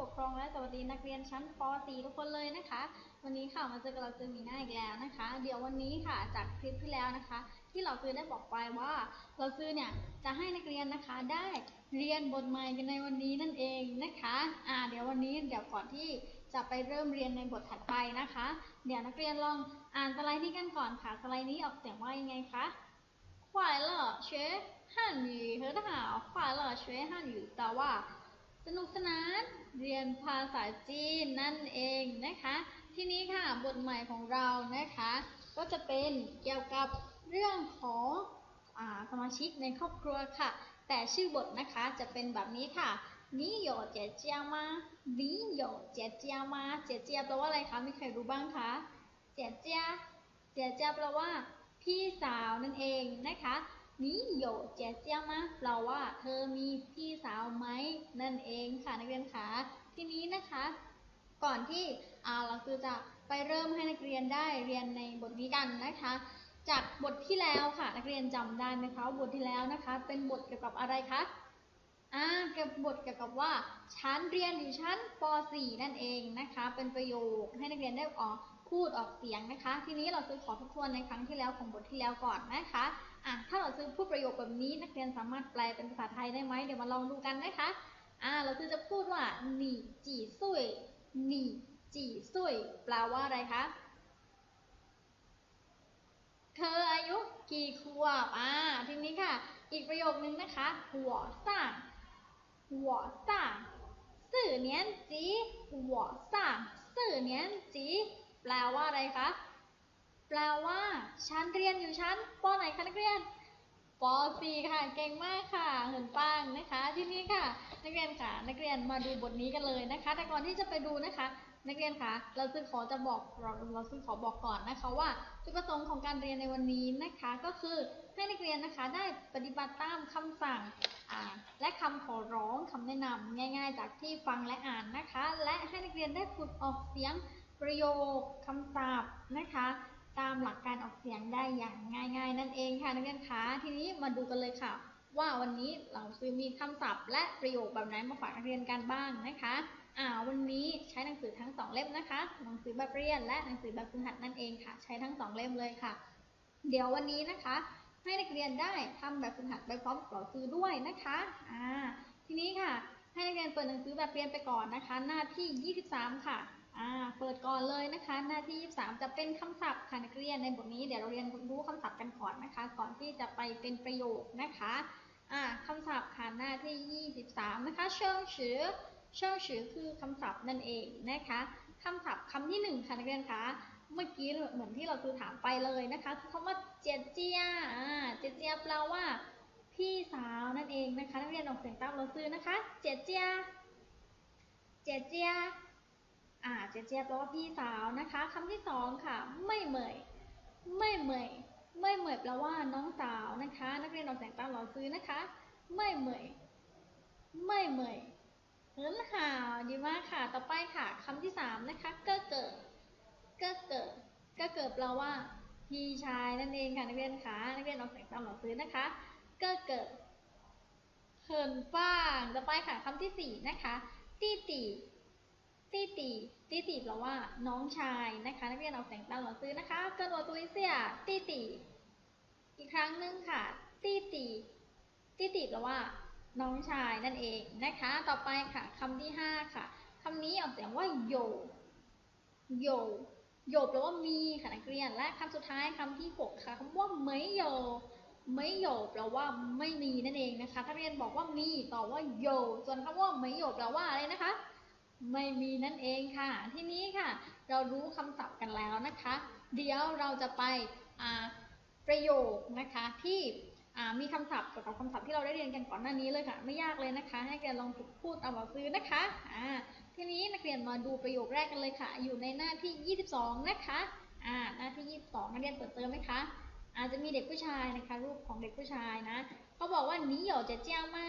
ปกครองและสวัสดีนักเรียนชั้นป .4 ทุกคนเลยนะคะ วันนี้ค่ะมาเจอกับเราซื้อมีหน้าอีกแล้วนะคะ เดี๋ยววันนี้ค่ะจากคลิปที่แล้วนะคะ ที่เราซื้อได้บอกไปว่าเราซื้อเนี่ยจะให้นักเรียนนะคะได้เรียนบทใหม่กันในวันนี้นั่นเองนะคะอ่าเดี๋ยววันนี้เดี๋ยวก่อนที่จะไปเริ่มเรียนในบทถัดไปนะคะ เดี๋ยวนักเรียนลองอ่านสไลด์นี้กันก่อนค่ะสไลด์นี้ออกเสียงว่ายังไงคะ快乐学汉语很好快乐学汉语แต่ว่า สนุกสนาน เรียนภาษาจีนนั่นเองนะคะ ทีนี้ค่ะบทใหม่ของเรานะคะ ก็จะเป็นเกี่ยวกับเรื่องของอาสมาชิกในครอบครัวค่ะ แต่ชื่อบทนะคะจะเป็นแบบนี้ค่ะ你有姐姐吗你有姐姐吗姐姐แปลว่าอะไรคะมีใครรู้บ้างคะเจียเจียเจียเจียแปลว่า พี่สาวนั่นเองนะคะ นิโยเจเจียมะแปลว่าเธอมีพี่สาวไหมนั่นเองค่ะนักเรียนคะทีนี้นะคะ ก่อนที่เราคือจะไปเริ่มให้นักเรียนได้เรียนในบทนี้กันนะคะ จากบทที่แล้วค่ะ นักเรียนจำได้ไหมคะบทที่แล้วนะคะ เป็นบทเกี่ยวกับอะไรคะอ่าเกี่ยวกับบทเกี่ยวกับว่าชั้นเรียนอยู่ชั้นป .4 นั่นเองนะคะ เป็นประโยคให้นักเรียนได้ออก พูดออกเสียงนะคะ ทีนี้เราซื้อขอทบทวนในครั้งที่แล้วของบทที่แล้วก่อนนะคะอะถ้าเราซื้อพูดประโยคแบบนี้นักเรียนสามารถแปลเป็นภาษาไทยได้ไหมเดี๋ยวมาลองดูกันนะคะอ่าเราคือจะพูดว่าหนีจีซุยหนีจีซุยแปลว่าอะไรคะเธออายุกี่ขวบอ่าทีนี้ค่ะ อีกประโยคนึงนะคะหัวซ่าหัวซ่าสื่อเนียนจีหัวซ่าสื่อเนียนจี แปลว่าอะไรคะ แปลว่าฉันเรียนอยู่ชั้นปไหนคะนักเรียนป .4 ค่ะ เก่งมากค่ะเหินปังนะคะ ที่นี้ค่ะ นักเรียนค่ะนักเรียนมาดูบทนี้กันเลยนะคะ แต่ก่อนที่จะไปดูนะคะ นักเรียนค่ะ เราซึ่งขอจะบอกเราเราซึ่งขอบอกก่อนนะคะว่าจุดประสงค์ของการเรียนในวันนี้นะคะ ก็คือให้นักเรียนนะคะได้ปฏิบัติตามคำสั่งและคำขอร้องคำแนะนำง่าย ๆ จากที่ฟังและอ่านนะคะ และให้นักเรียนได้ฝึกออกเสียง ประโยคคำศัพท์นะคะ ตามหลักการออกเสียงได้อย่างง่าย ๆ นั่นเองค่ะนักเรียนคะทีนี้มาดูกันเลยค่ะ ว่าวันนี้เราซื้อมีคำศัพท์ และประโยคแบบไหนมาฝากนักเรียนกันบ้างนะคะอ่าวันนี้ใช้หนังสือทั้งสองเล่มนะคะหนังสือแบบเรียนและหนังสือแบบฝึกหัดนั่นเองค่ะ ใช้ทั้งสองเล่มเลยค่ะ เดี๋ยววันนี้นะคะ ให้นักเรียนได้ทำแบบฝึกหัดไปพร้อมกับเราซื้อด้วยนะคะอ่าทีนี้ค่ะ ให้นักเรียนเปิดหนังสือแบบเรียนไปก่อนนะคะ หน้าที่ 23 ค่ะ อ่า เปิดก่อนเลยนะคะ หน้าที่ 23 จะเป็นคำศัพท์ค่ะนักเรียนในบทนี้เดี๋ยวเราเรียนรู้คำศัพท์กันก่อนนะคะ ก่อนที่จะไปเป็นประโยคนะคะ อ่าคำศัพท์ค่ะหน้าที่ 23 นะคะ เชิงฉือ เชิงฉือคือคำศัพท์นั่นเองนะคะคำศัพท์คำที่ 1 ค่ะนักเรียนคะ เมื่อกี้เหมือนที่เราคือถามไปเลยนะคะคือคำว่าเจียเจียอ่าเจียเจียแปลว่า พี่สาวนั่นเองนะคะ นักเรียนออกเสียงตามเราซื้อนะคะ เจียเจียเจียเจีย อ่าเจเจียแปลว่าพี่สาวนะคะคำที่สองค่ะ ไม่เหมยไม่เหมยไม่เหมยแปลว่าน้องสาวนะคะ นักเรียนออกเสียงตามเราซื้อนะคะ ไม่เหมยไม่เหมยเหินห่าวดีมากค่ะ ต่อไปค่ะคำที่สามนะคะเก้อเกิดเก้อเกิดเก้อเกิดแปลว่า พี่ชายนั่นเองค่ะนักเรียนคะนักเรียนออกเสียงตามเราซื้อนะคะ เก้อเกิดเหินฟ้างต่อไปค่ะคำที่สี่นะคะตี้ตีต ตีตี้ตีแปลว่าน้องชายนะคะนักเรียนออกเสียงตามหนังสือนะคะกระโดดตัวเสียตีตีอีกครั้งหนึ่งค่ะตีตีตีตีแปลว่าน้องชายนั่นเองนะคะ ต่อไปค่ะคำที่ห้าค่ะคำนี้ออกเสียงว่าโยโยโยแปลว่ามีค่ะนักเรียน และคำสุดท้ายคำที่หกค่ะคำว่าไม่โยไม่โยแปลว่าไม่มีนั่นเองนะคะ ถ้าเรียนบอกว่ามีต่อว่าโยส่วนคำว่าไม่โยแปลว่าอะไรนะคะ ไม่มีนั่นเองค่ะ ทีนี้ค่ะ เรารู้คำศัพท์กันแล้วนะคะ เดี๋ยวเราจะไปประโยคนะคะที่มีคำศัพท์เกี่ยวกับคำศัพท์ที่เราได้เรียนกันก่อนหน้านี้เลยค่ะ ไม่ยากเลยนะคะ ให้แกลองพูดเอามาซื้อนะคะะทีนี้นักเรียนมาดูประโยคแรกกันเลยค่ะ อยู่ในหน้าที่ 22 นะคะะหน้าที่ 22 นักเรียนเปิดเติมไหมคะอาจจะมีเด็กผู้ชายนะคะ รูปของเด็กผู้ชายนะเขาบอกว่านี้หยจะเจียมา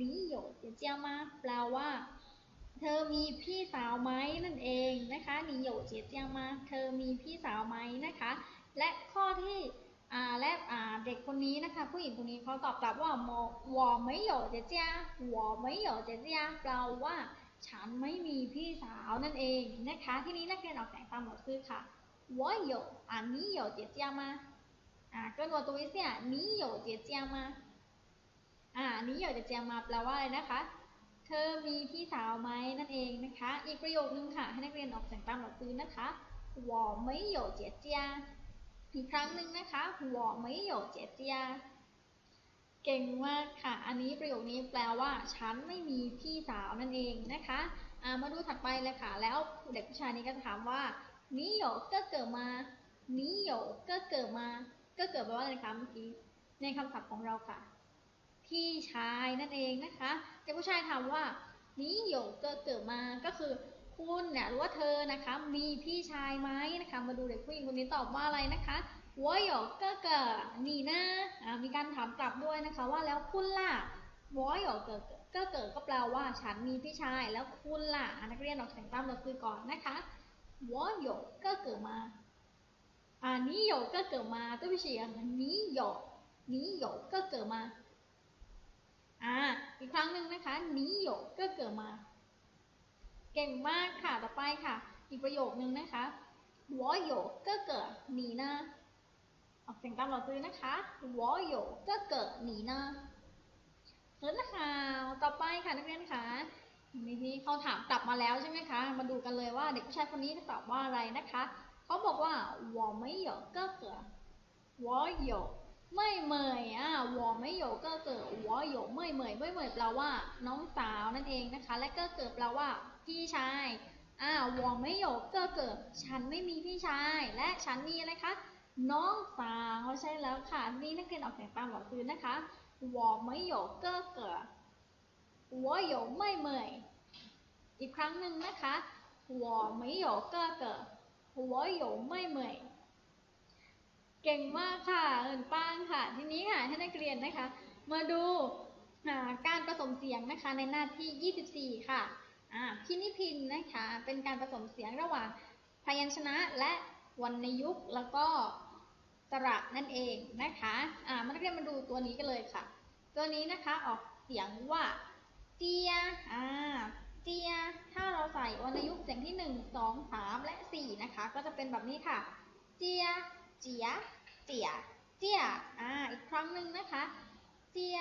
นี้หยจะเจียมาแปลว่า เธอมีพี่สาวไหมนั่นเองนะคะ你有姐姐吗เธอมีพี่สาวไหมนะคะ และข้อที่อ่าและอ่า เด็กคนนี้นะคะ ผู้หญิงคนนี้เขาตอบกลับว่า我我没有姐姐我没有姐姐แปลว่า ฉันไม่มีพี่สาวนั่นเองนะคะ ที่นี้นักเรียนออกเสียงตามหลักคือค่ะ我有啊你有姐姐吗อ่า跟我读一下你有姐姐吗อ่า你有姐姐吗แปลว่าอะไรนะคะ เธอมีพี่สาวไหมนั่นเองนะคะ อีกประโยคนึงค่ะ ให้นักเรียนออกเสียงตามหลักคือนะคะ我没有姐姐อีกครั้งหนึ่งนะคะ我没有姐姐เก่งมากค่ะ อันนี้ประโยคนี้แปลว่า ฉันไม่มีพี่สาวนั่นเองนะคะอ่ามาดูถัดไปเลยค่ะ แล้วเด็กผู้ชายนี้ก็จะถามว่านิโยก็เกิดมานิโยก็เกิดมา ก็เกิดแปลว่าอะไรคะเมื่อกี้ในคำศัพท์ของเราค่ะ พี่ชายนั่นเองนะคะแต่ผู้ชายถามว่านี่หยเกิเกิดมาก็คือคุณเนี่ยหรือว่าเธอนะคะ มีพี่ชายไหมนะคะ มาดูเด็กผู้หญิงคนนี้ตอบว่าอะไรนะคะวหยเกอเกิร์นี่นะมีการถามกลับด้วยนะคะว่าแล้วคุณล่ะวหยกเกอร์เกอเกิร์ก็แปลว่าฉันมีพี่ชายแล้วคุณล่ะนักเรียนออกเสียงตามเราคุยก่อนนะคะวหยเกอเกิร์มาอันนี้หยเกอเกิร์มาตัวพี่เฉียงนี้หยกนี้หยเกอเกิร์มา อีกครั้งหนึ่งนะคะ你有哥哥吗เก่งมากค่ะ ต่อไปค่ะ อีกประโยคนึงนะคะ我有哥哥你呢ออกเสียงตามเราซื้อนะคะ我有哥哥你呢เฮ้ยนะคะต่อไปค่ะนักเรียนค่ะนี่เขาถามกลับมาแล้วใช่ไหมคะ มาดูกันเลยว่าเด็กผู้ชายคนนี้จะตอบว่าอะไรนะคะ เขาบอกว่า我没有哥哥我有 ไม่เหมยอะวอไม่โยก็เกิดวอโยไม่เหมยไม่เหมยแปลว่า น้องสาวนั่นเองนะคะ และก็เกิดแปลว่า พี่ชายอ่าวอไม่โยก็เกิดฉันไม่มีพี่ชาย และฉันมีอะไรคะน้องสาวใช่แล้วค่ะ นี่นักเรียนออกเสียงตามหลักพื้นนะคะวอไม่โยก็เกิดวอโยไม่เหมยอีกครั้งหนึ่งนะคะวอไม่โยก็เกิดวอโยไม่เหมย ก่งมากค่ะ เอินป้างค่ะ ทีนี้ค่ะให้นักเรียนนะคะ มาดูการผสมเสียงนะคะในหน้าที่ 24 ค่ะพินิพินนะคะ เป็นการผสมเสียงระหว่างพยัญชนะและวรรณยุกต์แล้วก็สระนั่นเองนะคะอ่ามานักเรียนมาดูตัวนี้กันเลยค่ะ ตัวนี้นะคะออกเสียงว่าเจียอ่าเจีย ถ้าเราใส่วรรณยุกต์เสียงที่ 1 2 3 และ 4 นะคะ ก็จะเป็นแบบนี้ค่ะ เจีย เจีย เจีย เจีย อ่า อีกครั้งหนึ่งนะคะ เจีย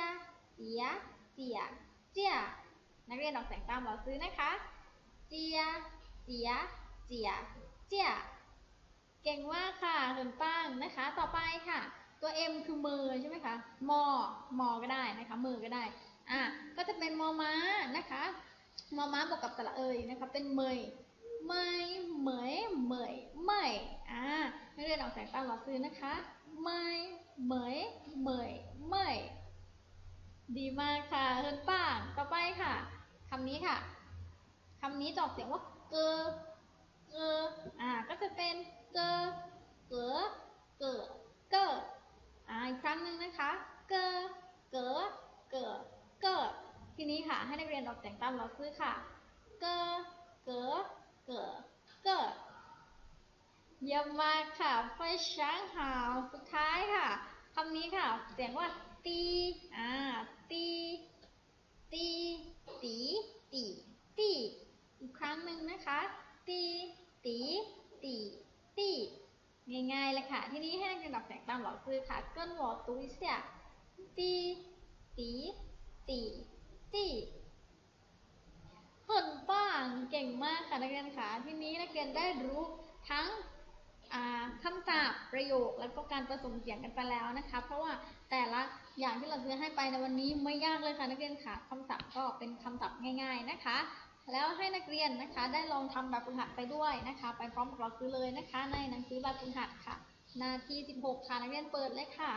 เจีย เจีย เจีย นักเรียนออกเสียงตามเราซื้อนะคะ เจีย เจีย เจีย เจีย เก่งมากค่ะเหินป้างนะคะ ต่อไปค่ะ ตัว M คือมือใช่ไหมคะ มอ มอก็ได้นะคะ มือก็ได้ อะ ก็จะเป็นมอม้านะคะ มอม้าบวกกับสระเอยนะคะ เป็นเมยเมยเหมยเหมยเมยอ่านักเรียนออกเสียงตามหลักซื้อนะคะ เมยเหมยเหมยเมยดีมากค่ะเฮินป้าต่อไปค่ะคำนี้ค่ะคำนี้จออกเสียงว่าเกอเกออ่าก็จะเป็นเกอเกอเกอเกออ่าอีกครั้งหนึ่งนะคะเกอเกอเกอเกอทีนี้ค่ะให้นักเรียนออกเสียงตามเราซื้อค่ะเกอเกอเกอเกอ เยี่ยมมากค่ะไฟช้างหาวสุดท้ายค่ะคำนี้ค่ะ เสียงว่าตีอ่าตีตีตีตีตีอีกครั้งหนึ่งนะคะ ตีตีตีตีง่ายๆเลยค่ะ ทีนี้ให้นักเรียนออกเสียงตามหลักซื้อค่ะเกินหัวตุ้ยเสียตีตีตีตีหุ่นป้างเก่งมากค่ะนักเรียนค่ะทีนี้นักเรียนได้รู้ทั้ง คำศัพท์ประโยคแล้วก็การผสมเสียงกันไปแล้วนะคะ เพราะว่าแต่ละอย่างที่เราซื้อให้ไปในวันนี้ไม่ยากเลยค่ะนักเรียนค่ะคำศัพท์ก็เป็นคำศัพท์ง่าย ๆนะคะ แล้วให้นักเรียนนะคะ ได้ลองทำแบบฝึกหัดไปด้วยนะคะ ไปพร้อมกับเราซื้อเลยนะคะ ในหนังสือแบบฝึกหัดค่ะ หน้าที่ 16 ค่ะนักเรียนเปิดเลยค่ะ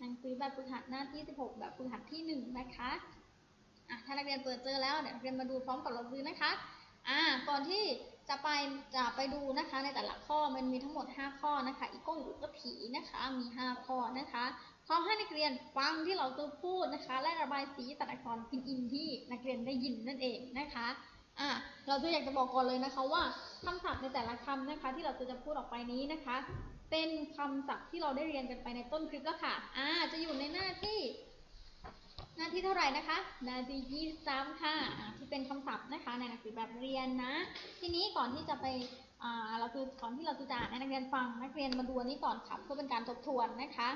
หนังสือแบบฝึกหัดหน้าที่ 16 แบบฝึกหัดที่ 1 นะคะอะถ้านักเรียนเปิดเจอแล้วเดี๋ยวนักเรียนมาดูพร้อมกับเราซื้อนะคะอ่าก่อนที่ จะไปจะไปดูนะคะในแต่ละข้อมันมีทั้งหมด 5 ข้อนะคะอีกก้งอุกถีนะคะมี 5 ข้อนะคะขอให้นักเรียนฟังที่เราจะพูดนะคะ และระบายสีตัดอักษรพินอินที่นักเรียนได้ยินนั่นเองนะคะอ่าเราจะอยากจะบอกก่อนเลยนะคะว่าคำศัพท์ในแต่ละคำนะคะ ที่เราจะจะพูดออกไปนี้นะคะ เป็นคำศัพท์ที่เราได้เรียนกันไปในต้นคลิปแล้วค่ะอ่าจะอยู่ในหน้าที่ หน้าที่เท่าไหร่นะคะ หน้าที่23ค่ะอ่าที่เป็นคำศัพท์นะคะ ในหนังสือแบบเรียนนะ ทีนี้ก่อนที่จะไปอ่าเราคือก่อนที่เราจะอ่านให้นักเรียนฟังนักเรียนมาดูนี้ก่อนค่ะเพื่อเป็นการทบทวนนะคะ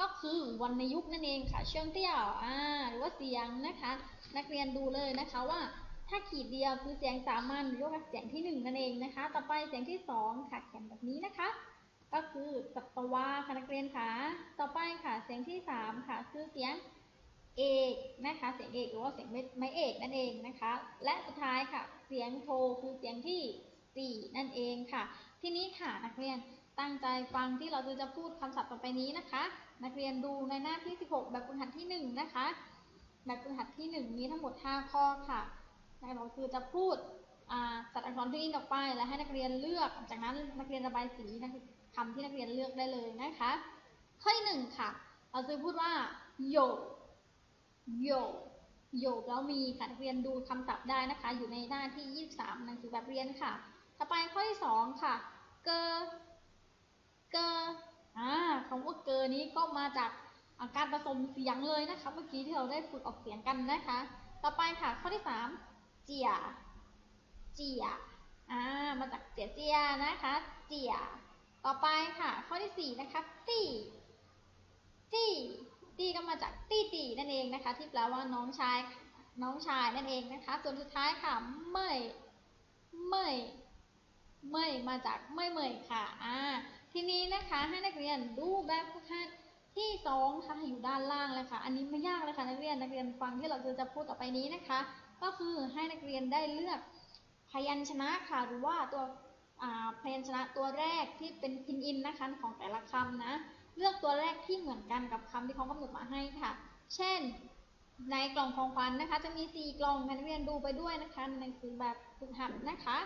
ก็คือวรรณยุกต์นั่นเองค่ะ เชิงเตี้ยวอ่าหรือว่าเสียงนะคะ นักเรียนดูเลยนะคะว่าถ้าขีดเดียวคือเสียงสามัญยกกับเสียงที่หนึ่งนั่นเองนะคะ ต่อไปเสียงที่สองค่ะเขียนแบบนี้นะคะ ก็คือสัตวาค่ะนักเรียนค่ะ ต่อไปค่ะเสียงที่สามค่ะคือเสียง เอกนะคะเสียงเอกหรือว่าเสียงไม่เอกนั่นเองนะคะ และสุดท้ายค่ะ เสียงโทคือเสียงที่สี่นั่นเองค่ะ ทีนี้ค่ะนักเรียนตั้งใจฟังที่เราจะพูดคำศัพท์ต่อไปนี้นะคะ นักเรียนดูในหน้าที่ 16 แบบฝึกหัดที่ 1 นะคะ แบบฝึกหัดที่ 1 มีทั้งหมด 5 ข้อค่ะเราคือจะพูดจัดอักษรที่นิ่งออกไปแล้วให้นักเรียนเลือก จากนั้นนักเรียนระบายสีคำที่นักเรียนเลือกได้เลยนะคะ ข้อที่หนึ่งค่ะ เราจะพูดว่าโย โยโยแล้วมีค่ะนักเรียนดูคำศัพท์ได้นะคะ อยู่ในหน้าที่ 23 หนังสือแบบเรียนค่ะ ต่อไปข้อที่สองค่ะ เกอเกออ่าคำว่าเกอนี้ก็มาจากอาการผสมเสียงเลยนะคะ เมื่อกี้ที่เราได้ฝึกออกเสียงกันนะคะ ต่อไปค่ะ ข้อที่สามเจียเจียอ่ามาจากเจียเจียนะคะ เจียต่อไปค่ะ ข้อที่สี่นะคะ ตีตี ตี้ก็มาจากตี้ตีนั่นเองนะคะ ที่แปลว่าน้องชายน้องชายนั่นเองนะคะ ส่วนสุดท้ายค่ะเมยเมยเมยมาจากเมยเมยค่ะอ่าทีนี้นะคะให้นักเรียนดูแบบฝึกหัดที่สองค่ะอยู่ด้านล่างเลยค่ะ อันนี้ไม่ยากเลยค่ะนักเรียนนักเรียนฟังที่เราจะพูดต่อไปนี้นะคะ ก็คือให้นักเรียนได้เลือกพยัญชนะค่ะหรือว่าตัวพยัญชนะตัวแรกที่เป็นพินอินนะคะของแต่ละคำนะ เลือกตัวแรกที่เหมือนกันกับคำที่เขากำหนดมาให้ค่ะ เช่น ในกล่องของขวัญนนะคะ จะมี 4 กล่องนักเรียนดูไปด้วยนะคะในหนังสือแบบฝึกหัดนะคะ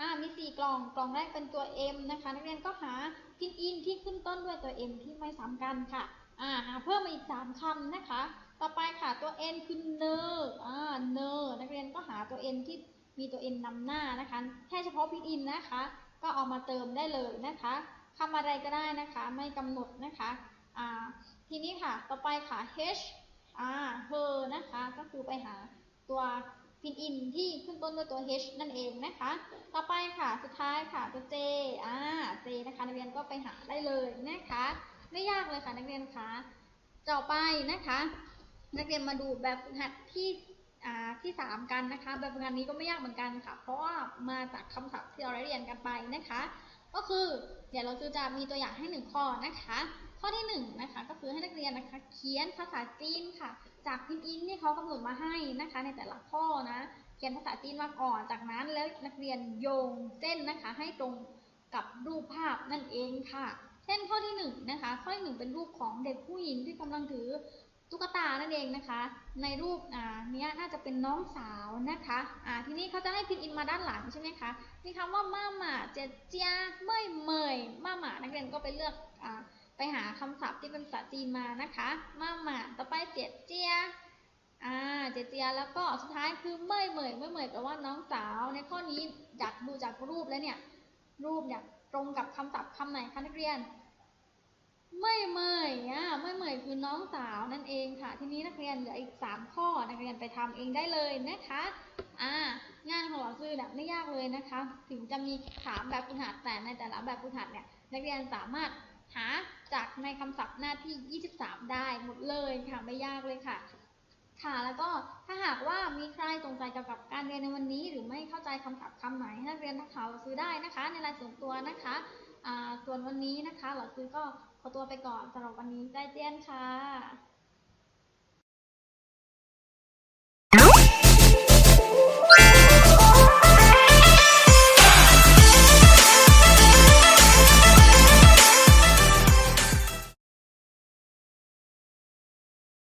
อ่ามี 4 กล่อง กล่องแรกเป็นตัว M นะคะ นักเรียนก็หาพินอินที่ขึ้นต้นด้วยตัว M ที่ไม่ซ้ำกันค่ะอ่าหาเพิ่มมาอีก 3คำนะคะ ต่อไปค่ะตัว n คือเนออ่าเนอนักเรียนก็หาตัว n ที่มีตัว n นำหน้านะคะ แค่เฉพาะพิดอินนะคะ ก็เอามาเติมได้เลยนะคะ คำอะไรก็ได้นะคะ ไม่กำหนดนะคะอ่าทีนี้ค่ะ ต่อไปค่ะ h อ่า her นะคะ ก็คือไปหาตัวพินอินที่ขึ้นต้นด้วยตัว h นั่นเองนะคะ ต่อไปค่ะ สุดท้ายค่ะ ตัว j อ่า j นะคะ นักเรียนก็ไปหาได้เลยนะคะ ไม่ยากเลยค่ะนักเรียนคะต่อไปนะคะ นักเรียนมาดูแบบฝึกหัดที่ที่สามกันนะคะ แบบฝึกหัดนี้ก็ไม่ยากเหมือนกันค่ะ เพราะว่ามาจากคำศัพท์ที่เราได้เรียนกันไปนะคะ ก็คือเดี๋ยวเราจะมีตัวอย่างให้หนึ่งข้อนะคะ ข้อที่หนึ่งนะคะก็คือให้นักเรียนนะคะ เขียนภาษาจีนค่ะ จากพินอินที่เขากำหนดมาให้นะคะ ในแต่ละข้อนะ เขียนภาษาจีนมาก่อน จากนั้นแล้วนักเรียนโยงเส้นนะคะ ให้ตรงกับรูปภาพนั่นเองค่ะ เช่นข้อที่หนึ่งนะคะ ข้อที่หนึ่งเป็นรูปของเด็กผู้หญิงที่กำลังถือ ตุ๊กตานั่นเองนะคะ ในรูปอ่านี้น่าจะเป็นน้องสาวนะคะอ่าทีนี้เขาจะให้พินอินมาด้านหลังใช่ไหมคะมีคำว่ามาหมาเจเจียเมยเมยมาหมานักเรียนก็ไปเลือกอ่าไปหาคำศัพท์ที่เป็นภาษาจีนมานะคะมาหมาต่อไปเจเจียอ่าเจเจียแล้วก็สุดท้ายคือเมยเมยเมยเมยแปลว่าน้องสาวในข้อนี้จากดูจากรูปแล้วเนี่ยรูปเนี่ยตรงกับคำศัพท์คำไหนคะนักเรียน ไม่เมยอะไม่เมยคือน้องสาวนั่นเองค่ะ ทีนี้นักเรียนเหลืออีก 3 ข้อนักเรียนไปทำเองได้เลยนะคะอ่างานของเราซื้อเนี่ยไม่ยากเลยนะคะ ถึงจะมีถามแบบฝึกหัดแต่ในแต่ละแบบฝึกหัดเนี่ยนักเรียนสามารถหาจากในคำศัพท์หน้าที่ 23 ได้หมดเลยค่ะไม่ยากเลยค่ะ ค่ะแล้วก็ถ้าหากว่ามีใครสงสัยเกี่ยวกับการเรียนในวันนี้ หรือไม่เข้าใจคำศัพท์คำไหนนักเรียนทักเขาซื้อได้นะคะ ในรายส่วนตัวนะคะส่วนวันนี้นะคะ เราซื้อก็ ขอตัวไปก่อนสำหรับวันนี้ใจเจียนค่ะ